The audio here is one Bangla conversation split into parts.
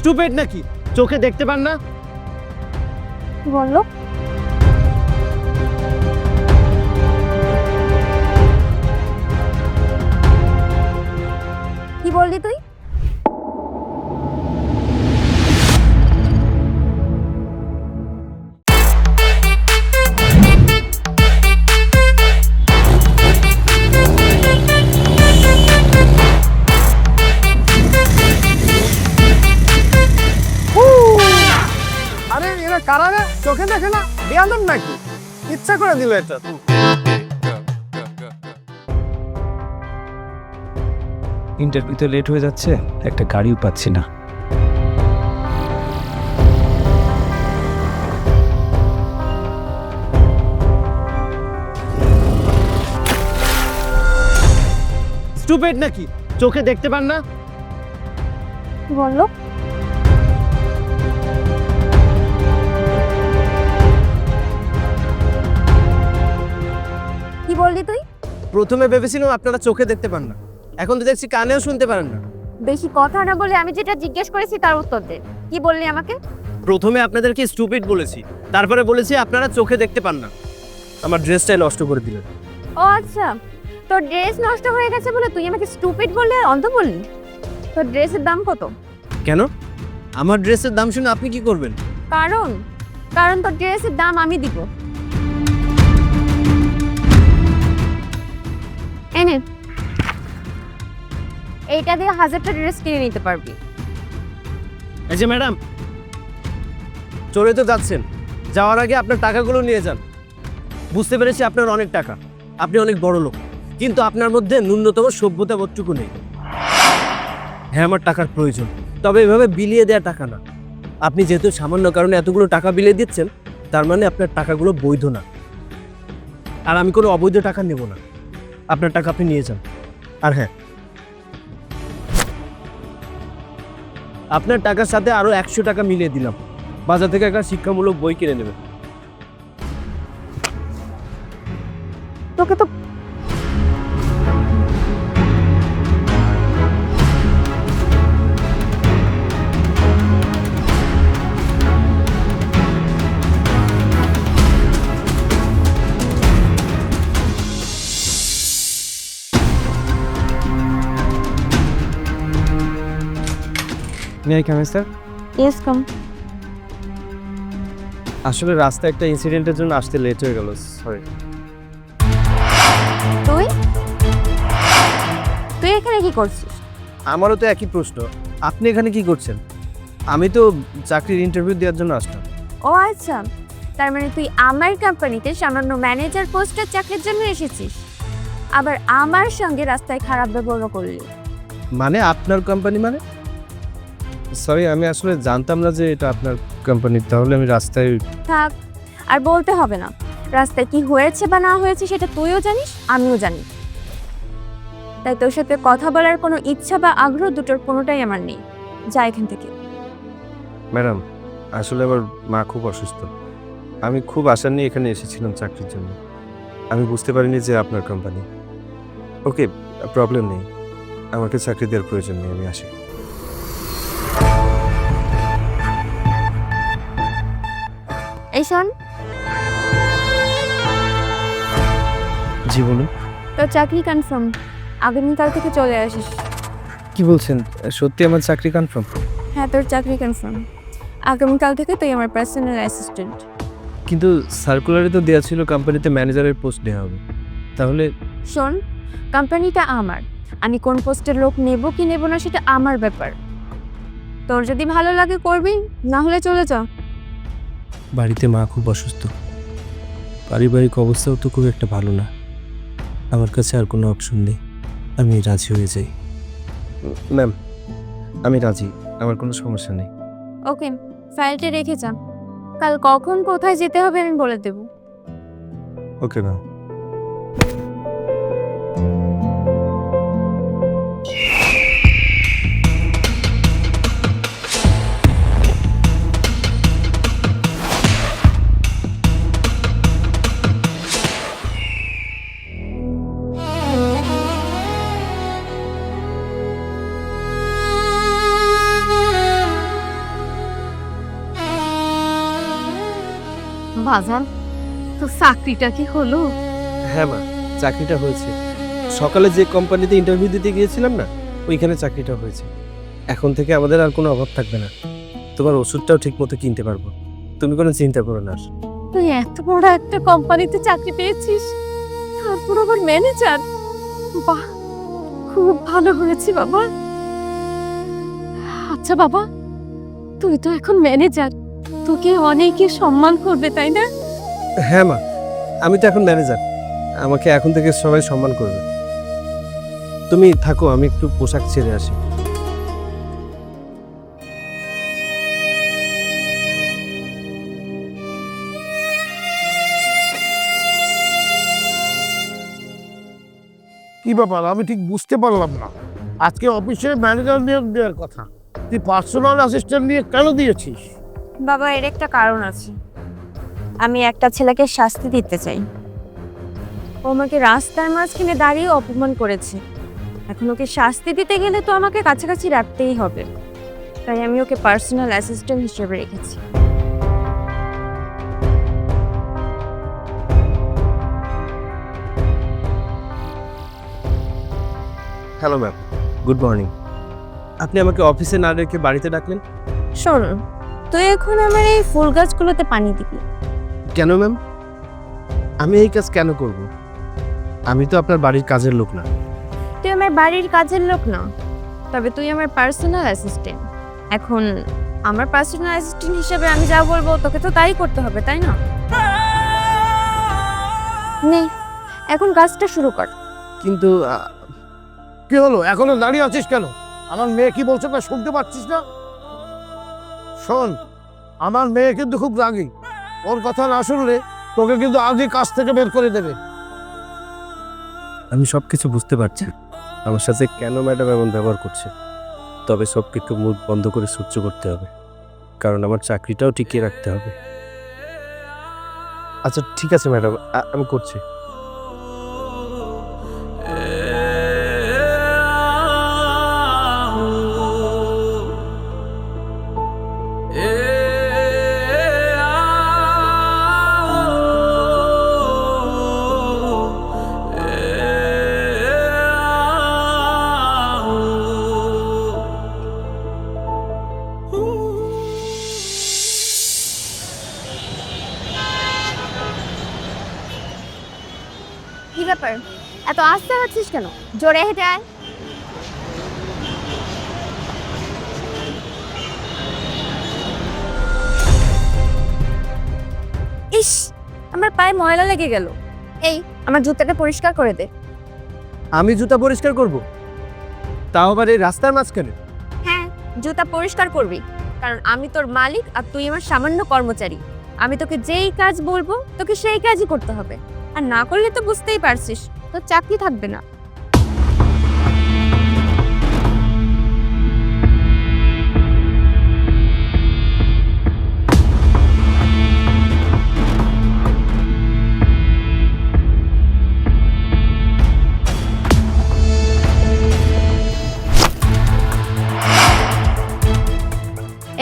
স্টুপেড নাকি? চোখে দেখতে পান না? কি বলল কি বললি তুই? এরা চোখে দেখে না বেয়াদব নাকি? ইচ্ছা করে দিল এটা। ইন্টারভিউতে লেট হয়ে যাচ্ছে একটা গাড়িও পাচ্ছি না। স্টুপেড নাকি? চোখে দেখতে পান না? বলল? প্রথমে ভেবেছিলাম আপনারা চোখে দেখতে পান না। এখন তো দেখছি কানেও শুনতে পারেন না। বেশি কথা না বলে আমি যেটা জিজ্ঞেস করেছি তার উত্তর দে। কি বললি আমাকে? প্রথমে আপনাদেরকে স্টুপিড বলেছি তারপরে বলেছি আপনারা চোখে দেখতে পান না। আমার ড্রেসটাই নষ্ট করে দিলেন। ও আচ্ছা তোর ড্রেস নষ্ট হয়ে গেছে বলে তুই আমাকে স্টুপিড বললি আর অন্ধ বললি? তোর ড্রেসের দাম কত? কেন? আমার ড্রেসের দাম শুনে আপনি কি করবেন? কারণ কারণ তোর ড্রেসের দাম আমি দিব। এনে এইটা দিয়ে হাজারটা ড্রেস কিনে নিতে পারবি। এই যে ম্যাডাম চলে তো যাচ্ছেন। যাওয়ার আগে আপনার টাকাগুলো নিয়ে যান। বুঝতে পেরেছি আপনার অনেক টাকা। আপনি অনেক বড় লোক। কিন্তু আপনার মধ্যে ন্যূনতম সভ্যতা বোধটুকু নেই। হ্যাঁ আমার টাকার প্রয়োজন। তবে এভাবে বিলিয়ে দেওয়া টাকা না। আপনি যেহেতু সামান্য কারণে এতগুলো টাকা বিলিয়ে দিচ্ছেন, তার মানে আপনার টাকাগুলো বৈধ না। আর আমি কোনো অবৈধ টাকা নেব না। আপনার টাকা আপনি নিয়ে যান। আর হ্যাঁ। আপনার টাকার সাথে আরও একশো টাকা মিলিয়ে দিলাম। বাজার থেকে একটা শিক্ষামূলক বই কিনে নেবেন তোকে তো may I coming sir yes come আসলে রাস্তায় একটা ইনসিডেন্টের জন্য আসতে লেট হয়ে গেল সরি তুই? তুই এখানে কি করছিস? আমারও তো একই প্রশ্ন আপনি এখানে কি করছেন? আমি তো চাকরির ইন্টারভিউ দেওয়ার জন্য আসলাম। ও আচ্ছা তার মানে তুই আমার কোম্পানিতে সামান্য ম্যানেজার পোস্টের চাকরির জন্য এসেছিস। আবার আমার সঙ্গে রাস্তায় খারাপ ব্যবহার করলি। মানে আপনার কোম্পানি মানে? সরি আমি আসলে জানতাম না যে এটা আপনার কোম্পানি তাহলে আমি রাস্তায় থাক আর বলতে হবে না। রাস্তায় কি হয়েছে বা না হয়েছে সেটা তুইও জানিস আমিও জানি। তাই তোর সাথে কথা বলার কোনো ইচ্ছা বা আগ্রহ দুটোর কোনোটাই আমার নেই। যা এখান থেকে। ম্যাডাম আসলে আমার মা খুব অসুস্থ। আমি খুব আশা নিয়ে এখানে এসেছিলাম চাকরির জন্য। আমি বুঝতে পারিনি যে আপনার কোম্পানি ওকে প্রবলেম নেই। আমাকে চাকরি দেওয়ার প্রয়োজন নেই আমি আসি। এই শোন। জি বলুন। তোর চাকরি কনফার্ম আগামীকাল থেকে চলে আসিস। কি বলছেন? সত্যি আমার চাকরি কনফার্ম হ্যাঁ তোর চাকরি কনফার্ম আগামীকাল থেকে তুই আমার পার্সোনাল অ্যাসিস্ট্যান্ট কিন্তু সার্কুলারে তো দেওয়া ছিল কোম্পানিতে ম্যানেজারের পোস্ট দেওয়া হবে। তাহলে শোন কোম্পানিটা আমার। আমি কোন পোস্টের লোক নেব কি নেব না সেটা আমার ব্যাপার। তোর যদি ভালো লাগে করবি না হলে চলে যা। বাড়িতে মা খুব অসুস্থ। পারিবারিক অবস্থাও তো খুব একটা ভালো না। আমার কাছে আর কোনো অপশন নেই। আমি রাজি হয়ে যাই। ম্যাম আমি রাজি। আমার কোনো সমস্যা নেই। ওকে ফাইলটা রেখে যান। কাল কখন কোথায় যেতে হবে আমি বলে দেব। ওকে ম্যাম বাজান তো চাকরিটা কি হলো? হ্যাঁ মা চাকরিটা হয়েছে। সকালে যে কোম্পানিতে ইন্টারভিউ দিতে গিয়েছিলাম না ওইখানে চাকরিটা হয়েছে। এখন থেকে আমাদের আর কোনো অভাব থাকবে না। তোমার ওষুধটাও ঠিক মতো কিনতে পারব। তুমি কোনো চিন্তা করো না। তুই এত বড় একটা কোম্পানিতে চাকরি পেয়েছিস তারপর আবার ম্যানেজার বাহ খুব ভালো হয়েছে বাবা। আচ্ছা বাবা তুই তো এখন ম্যানেজার তোকে অনেকে সম্মান করবে তাই না? হ্যাঁ মা আমি তো এখন ম্যানেজার। আমাকে এখন থেকে সবাই সম্মান করবে। তুমি থাকো আমি একটু পোশাক ছেড়ে আসি। কি ব্যাপার? আমি ঠিক বুঝতে পারলাম না। আজকে অফিসে ম্যানেজার নিয়োগ দেওয়ার কথা। তুই পার্সোনাল অ্যাসিস্ট্যান্ট নিয়ে কেন দিয়েছিস? বাবা এর একটা কারণ আছে। আমি একটা ছেলেকে শাস্তি দিতে চাই। ও আমাকে রাস্তার মাঝখানে দাঁড়িয়ে অপমান করেছে। এখন ওকে শাস্তি দিতে গেলে তো আমাকে কাছাকাছি রাখতেই হবে। তাই আমি ওকে পার্সোনাল অ্যাসিস্ট্যান্ট হিসেবে রেখেছি। হ্যালো ম্যাম গুড মর্নিং আপনি আমাকে অফিসে না রেখে বাড়িতে ডাকলেন? শোন তুই এখন আমার এই ফুল গাছগুলোতে পানি দিবি। কেন ম্যাম? আমি এই কাজ কেন করব? আমি তো আপনার বাড়ির কাজের লোক না। তুই আমার বাড়ির কাজের লোক না। তবে তুই আমার পার্সোনাল অ্যাসিস্ট্যান্ট এখন আমার পার্সোনাল অ্যাসিস্ট্যান্ট হিসেবে আমি যা বলব তোকে তো তাই করতে হবে তাই না? নে এখন কাজটা শুরু কর। কিন্তু কি হলো? এখনও দাঁড়িয়ে আছিস কেন? আমার মেয়ে কি বলছে তা শুনতে পাচ্ছিস না? শোন আমার মেয়ে কিন্তু খুব রাগী। ওর কথা না শুনলে তোকে কিন্তু আগে কাজ থেকে বের করে দেবে। আমি সব কিছু বুঝতে পারছি। আমার সাথে কেন ম্যাডাম এমন ব্যবহার করছে? তবে সব কিছু মুখ বন্ধ করে সহ্য করতে হবে। কারণ আমার চাকরিটাও টিকিয়ে রাখতে হবে। আচ্ছা ঠিক আছে ম্যাডাম আমি করছি। ব্যাপার? এত আস্তে আছিস কেন? জোরে হেঁটে আয়। ইস আমার পায়ে ময়লা লেগে গেল। এই আমার জুতাটা পরিষ্কার করে দে। আমি জুতা পরিষ্কার করব? তাও আবার এই রাস্তার মাঝখানে? হ্যাঁ জুতা পরিষ্কার করবি। কারণ আমি তোর মালিক আর তুই আমার সামান্য কর্মচারী। আমি তোকে যেই কাজ বলব তোকে সেই কাজই করতে হবে। আর না করলে তো বুঝতেই পারছিস তোর চাকরি থাকবে না।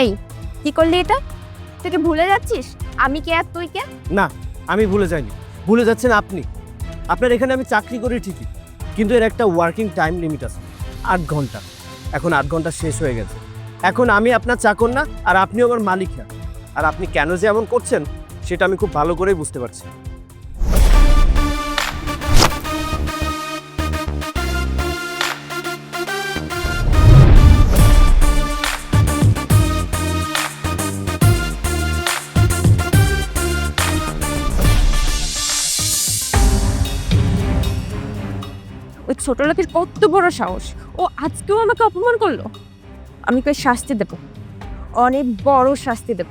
এই, কি করলি এটা? তুই কি ভুলে যাচ্ছিস? আমি কে আর তুই কে? না, আমি ভুলে যাইনি। ভুলে যাচ্ছেন আপনি। আপনার এখানে আমি চাকরি করি ঠিকই, কিন্তু এর একটা ওয়ার্কিং টাইম লিমিট আছে, আট ঘণ্টা। এখন আট ঘণ্টা শেষ হয়ে গেছে। এখন আমি আপনার চাকর না, আর আপনিও আমার মালিক না। আর আপনি কেন যে এমন করছেন, সেটা আমি খুব ভালো করেই বুঝতে পারছি ছোট লোকের কত বড় সাহস? ও আজকেও আমাকে অপমান করল? আমি ওকে শাস্তি দেব? অনেক বড় শাস্তি দেব।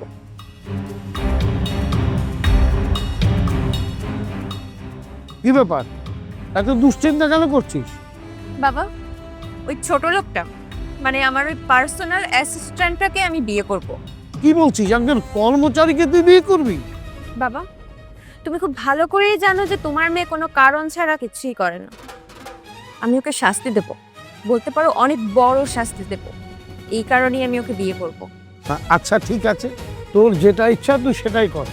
কি ব্যাপার? এত দুশ্চিন্তা কেন করছিস? বাবা ওই ছোট লোকটা মানে আমার ওই পার্সোনাল অ্যাসিস্ট্যান্টটাকে আমি বিয়ে করব। কি বলছিস? একজন কর্মচারীকে তুই বিয়ে করবি? বাবা তুমি খুব ভালো করেই জানো যে তোমার মেয়ে কোনো কারণ ছাড়া কিছুই করে না। আমি ওকে শাস্তি দেব। বলতে পারো অনেক বড় শাস্তি দেব। এই কারণেই আমি ওকে বিয়ে করব। আচ্ছা ঠিক আছে। তোর যেটা ইচ্ছা তুই সেটাই কর।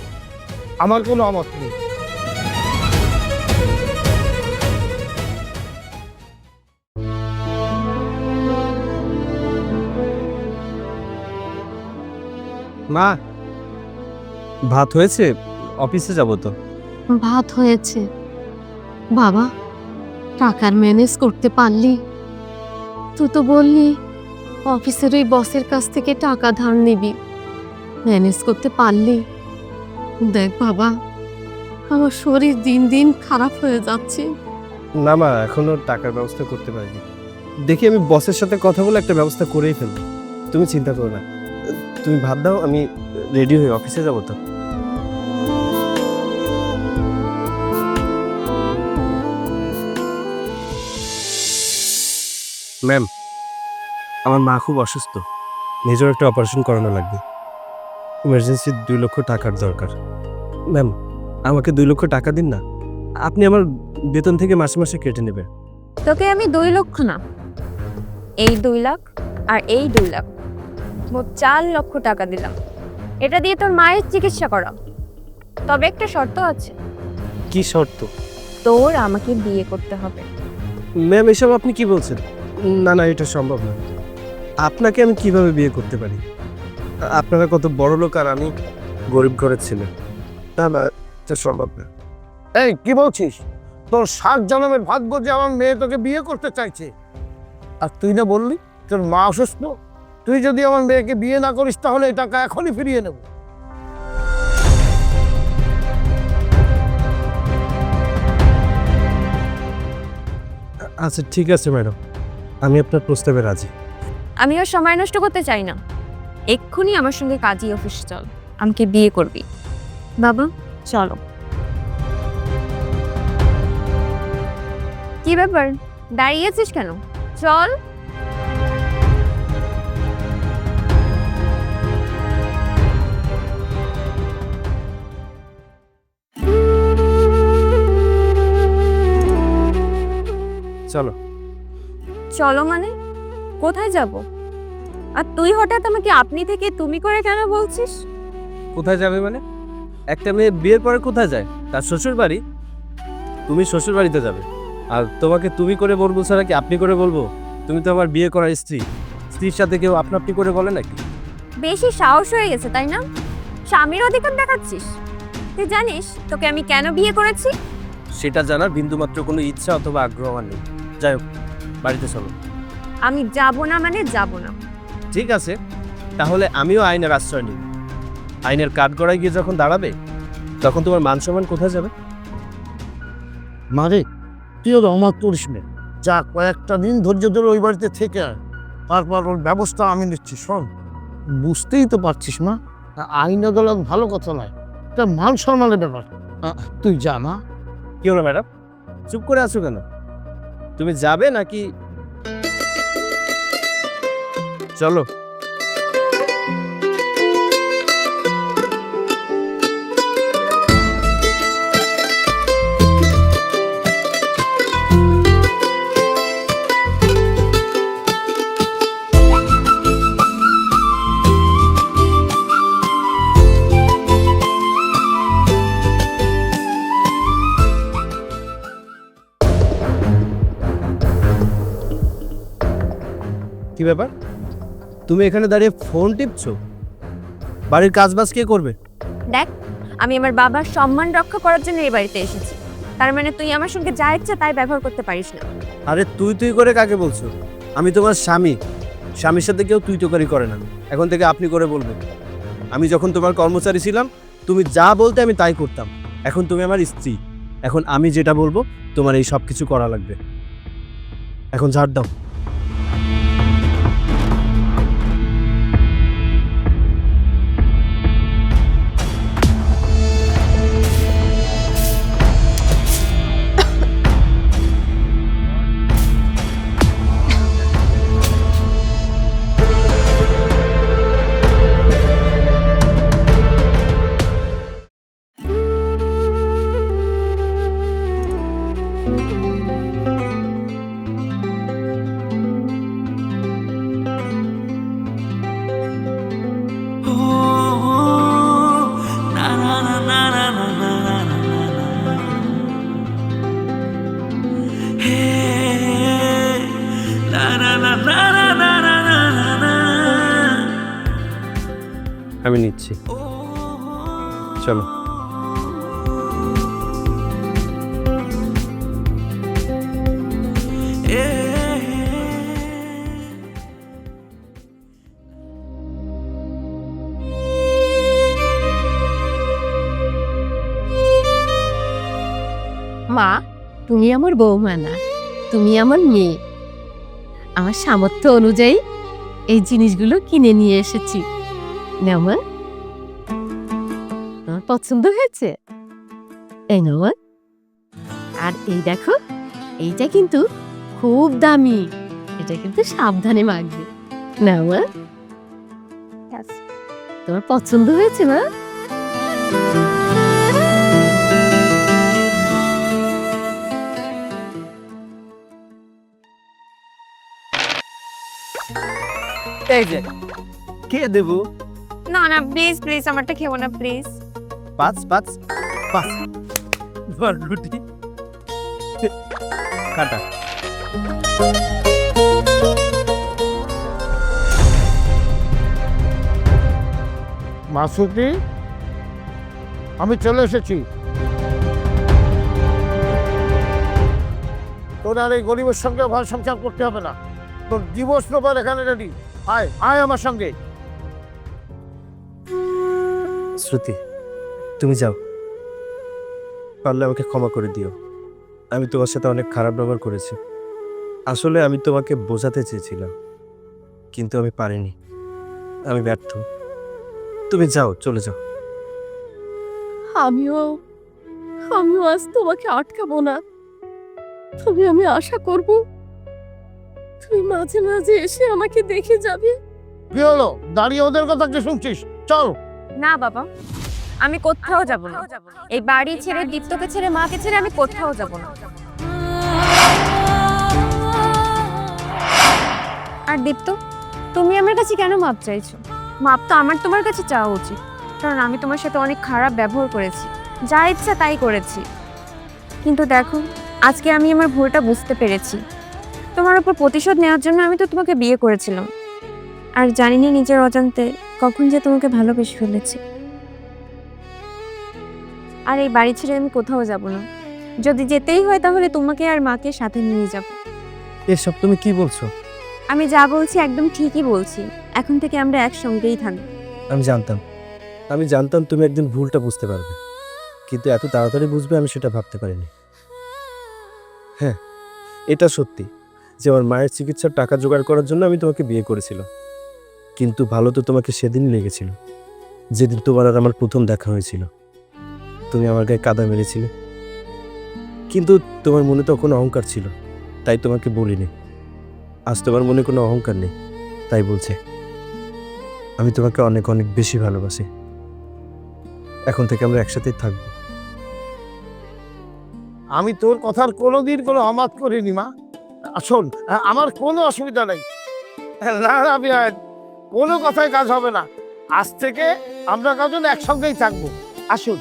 আমার কোনো আমত নেই। মা। ভাত হয়েছে? অফিসে যাব তো। ভাত হয়েছে। বাবা টাকার ম্যানেজ করতে পারলি। তুই তো বললি, অফিসের ওই বসের কাছ থেকে টাকা ধার নিবি। ম্যানেজ করতে পারলি। দেখ বাবা, আমার শরীর দিন দিন খারাপ হয়ে যাচ্ছে। না মা, এখনও টাকার ব্যবস্থা করতে পারিনি। দেখি আমি বসের সাথে কথা বলে একটা ব্যবস্থা করেই ফেলব। তুমি চিন্তা করো না। তুমি ভাত দাও, আমি রেডি হয়ে অফিসে যাব তো। ম্যাম আমার মা খুব অসুস্থ। নিজের একটা অপারেশন করানো লাগবে। ইমার্জেন্সি দুই লক্ষ টাকার দরকার। ম্যাম আমাকে দুই লক্ষ টাকা দিন না। আপনি আমার বেতন থেকে মাসে মাসে কেটে নেবেন। তোকে আমি দুই লক্ষ না। এই দুই লাখ আর এই দুই লাখ। মোট চার লক্ষ টাকা দিলাম। এটা দিয়ে তোর মায়ের চিকিৎসা করা। তবে একটা শর্ত আছে। কি শর্ত? তোর আমাকে বিয়ে করতে হবে। ম্যাম এসব আপনি কি বলছেন? না না এটা সম্ভব না। আপনাকে আমি কীভাবে বিয়ে করতে পারি? আপনারা কত বড় লোক আর আমি গরিব ঘরের ছেলে। না না এটা সম্ভব না। এই কি বলছিস? তোর সাত জন্মের ভাগ্য যে আমার মেয়ে তোকে বিয়ে করতে চাইছে। আর তুই না বললি তোর মা অসুস্থ। তুই যদি আমার মেয়েকে বিয়ে না করিস তাহলে এই টাকা এখনই ফিরিয়ে নেব। আচ্ছা ঠিক আছে ম্যাডাম। আমি আপনার প্রস্তাবে রাজি। আমিও সময় নষ্ট করতে চাই না। এক্ষুনি আমার সঙ্গে কাজী অফিস চল। আমাকে বিয়ে করবি। বাবা চলো। কি ব্যাপার? দাঁড়িয়েছিস কেন? চল। চলো। চলো মানে? কোথায় যাব? আর তুই হঠাৎ আমাকে আপনি থেকে তুমি করে কেন বলছিস? কোথায় যাবে মানে? একটা মেয়ে বিয়ের পরে কোথায় যায়? তার শ্বশুর বাড়ি তুমি শ্বশুর বাড়িতে যাবে। আর তোমাকে তুমি করে বলব ছাড়া কি আপনি করে বলব? তুমি তো আমার বিয়ে করার স্ত্রী। স্ত্রীর সাথে কেউ আপনা আপনি করে বলে নাকি? বেশি সাহস হয়ে গেছে তাই না? স্বামীর অধিকার দেখাচ্ছিস? তুই জানিস তোকে আমি কেন বিয়ে করেছি? সেটা জানার বিন্দুমাত্র কোনো ইচ্ছা অথবা আগ্রহ আমার নেই। যাই হোক বাড়িতে চলো। আমি যাব না মানে যাব না। ঠিক আছে তাহলে আমিও আইনের আশ্রয় নিই আইনের কাঠগড়ায় গিয়ে যখন দাঁড়াবে তখন তোমার মান সম্মান কোথায় যাবে? মারে তুই ওর অমাত করিস নে। যা কয়েকটা দিন ধৈর্য ধরে ওই বাড়িতে থেকে আয়। তারপর ওর ব্যবস্থা আমি নিচ্ছি শোন। বুঝতেই তো পারছিস না? আইন আদালত ভালো কথা নয় এটা মান সম্মানের ব্যাপার। তুই যা না কি হলো ম্যাডাম? চুপ করে আছো কেন? তুমি যাবে নাকি? চলো। ব্যাপার? তুমি এখানে দাঁড়িয়ে ফোন টিপছো? বাড়ির কাজবাজ কে করবে? দেখ আমি আমার বাবার সম্মান রক্ষা করার জন্য এই বাড়িতে এসেছি। তার মানে তুই আমার সঙ্গে যা ইচ্ছা তাই ব্যবহার করতে পারিস না। আরে তুই তুই করে কাকে বলছো? আমি তোমার স্বামী। স্বামীর সাথে কেউ তুই তোকারি করে না। এখন থেকে আপনি করে বলবে আমি যখন তোমার কর্মচারী ছিলাম তুমি যা বলতে আমি তাই করতাম। এখন তুমি আমার স্ত্রী। এখন আমি যেটা বলব তোমার এই সব কিছু করা লাগবে। এখন ঝাড় দাও। মা তুমি আমার বৌমা না তুমি আমার মেয়ে। আমার সামর্থ্য অনুযায়ী এই জিনিসগুলো কিনে নিয়ে এসেছি। তোমার পছন্দ হয়েছে? এই আর এই দেখো এইটা কিন্তু খুব দামি। এটা কিন্তু সাবধানে মাখবে। নাও মা। তোমার পছন্দ হয়েছে মা? এই যে কে দেবো? না না প্লিজ প্লিজ আমারটা খেও না প্লিজ পাঁচ পাঁচ পাঁচ। ধর রুটি। কাটা। মাসুদি আমি চলে এসেছি। তোর আর এই গরিবের সঙ্গে ভালো সংসার করতে হবে না। তোর দিবস পেপার এখানে রেডি আয় আয় আমার সঙ্গে। শ্রুতি তুমি যাও। পারলে আমাকে ক্ষমা করে দিও। আমি তোমার সাথে অনেক খারাপ ব্যবহার করেছি। আসলে আমি তোমাকে বোঝাতে চেয়েছিলাম কিন্তু আমি পারিনি। আমি ব্যর্থ। তুমি যাও চলে যাও। আমিও আমিও আজ তোমাকে আটকাবো না। তবে আমি আশা করব তুমি মাঝে মাঝে এসে আমাকে দেখে যাবে। কি হলো? দাঁড়িয়ে ওদের কথা কি শুনছিস? চল। না বাবা। আমি কোথাও যাব না। এই বাড়ি ছেড়ে দীপ্তকে ছেড়ে মাকে ছেড়ে আমি কোথাও যাব না। আর দীপ্ত তুমি আমার কাছে কেন মাপ চাইছো? মাপ তো আমার তোমার কাছে চাওয়া উচিত। কারণ আমি তোমার সাথে অনেক খারাপ ব্যবহার করেছি। যা ইচ্ছা তাই করেছি। কিন্তু দেখো আজকে আমি আমার ভুলটা বুঝতে পেরেছি। তোমার উপর প্রতিশোধ নেওয়ার জন্য আমি তো তোমাকে বিয়ে করেছিলাম। আর জানি না নিজের অজান্তে কখন যে তোমাকে ভালোবেসে ফেলেছি। আর এই বাড়ি ছেড়ে আমি কোথাও যাব না। যদি যেতেই হয় তাহলে তোমাকে আর মাকে সাথে নিয়ে যাব। এসব তুমি কি বলছো? আমি যা বলছি একদম ঠিকই বলছি। এখন থেকে আমরা একসঙ্গেই থাকব। আমি জানতাম। আমি জানতাম তুমি একদিন ভুলটা বুঝতে পারবে। কিন্তু এত তাড়াতাড়ি বুঝবে আমি সেটা ভাবতে পারিনি। হ্যাঁ এটা সত্যি। যে আমার মায়ের চিকিৎসার টাকা জোগাড় করার জন্য আমি তোমাকে বিয়ে করেছিলাম কিন্তু ভালো তো তোমাকে সেদিনই লেগেছিল, যেদিন তোমার আর আমার প্রথম দেখা হয়েছিল। তুমি আমার গায়ে কাদা মেরেছিলে। কিন্তু তোমার মনে তখন অহংকার ছিল, তাই তোমাকে বলিনি। আজ তোমার মনে কোনো অহংকার নেই, তাই বলছে। আমি তোমাকে অনেক অনেক বেশি ভালোবাসি। এখন থেকে আমরা একসাথেই থাকব। আমি তোর কথার কোনোদিন কোনো অমাত করিনি, মা। শোন আমার কোনো অসুবিধা নেই। না না বিয়ান কোনো কথায় কাজ হবে না। আজ থেকে আমরা কজন একসঙ্গেই থাকব। আসুন।